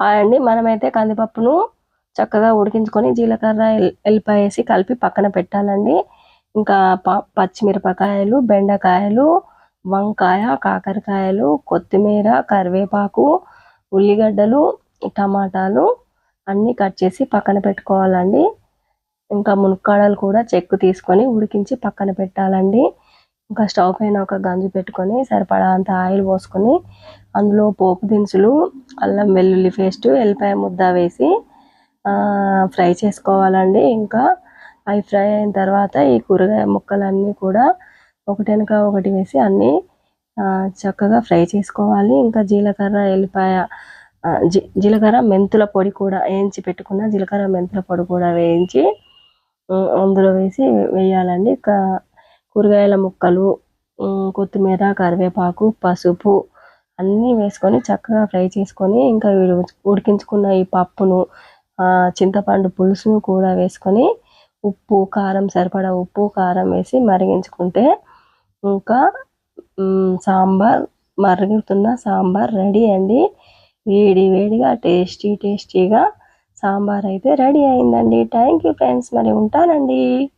Hi అండి మనమైతే కందిపప్పును చక్కగా ఉడికించుకొని జీలకర్ర ఎల్- ఎల్లిపాయ వేసి కలిపి పక్కన పెట్టాలండి. ఇంకా ప- పచ్చిమిరపకాయలు బెండకాయలు వంకాయ కాకరకాయలు కొత్తిమీర కరివేపాకు ఉల్లిగడ్డలు టమాటాలు అన్నీ కట్ చేసి పక్కన పెట్టుకోవాలండి. ఇంకా మునక్కాడలు కూడా చెక్కు తీసుకొని ఉడికించి పక్కన పెట్టాలండి. ఇంకా స్టవ్ పైన ఒక గంజు పెట్టుకొని సరిపడా అంత ఆయిల్ పోసుకొని అందులో పోపు దినుసులు అల్లం వెల్లుల్లి పేస్ట్ ఎల్లిపాయ ముద్ద వేసి ఫ్రై చేసుకోవాలండి. ఇంకా అవి ఫ్రై అయిన తర్వాత ఈ కూరగాయ ముక్కలన్నీ కూడా ఒకటి ఒకటి వేసి అన్నీ చక్కగా ఫ్రై చేసుకోవాలి. ఇంకా జీలకర్ర ఎల్లిపాయ జీ- జీలకర్ర మెంతుల పొడి కూడా వేయించి పెట్టుకున్న జీలకర్ర మెంతుల పొడి కూడా వేయించి అందులో వేసి వేయాలండి. ఇంకా కూరగాయల ముక్కలు కొత్తిమీర కరివేపాకు పసుపు అన్నీ వేసుకొని చక్కగా ఫ్రై చేసుకొని ఇంకా ఉడికించుకున్న ఈ పప్పును చింతపండు పులుసును కూడా వేసుకొని ఉప్పు కారం సరిపడా ఉప్పు కారం వేసి మరిగించుకుంటే ఇంకా సాంబార్ మరుగుతున్న సాంబార్ రెడీ అండి. వేడి వేడిగా టేస్టీ టేస్టీగా సాంబార్ అయితే రెడీ అయిందండి. థ్యాంక్ యూ ఫ్రెండ్స్ మరి ఉంటానండి.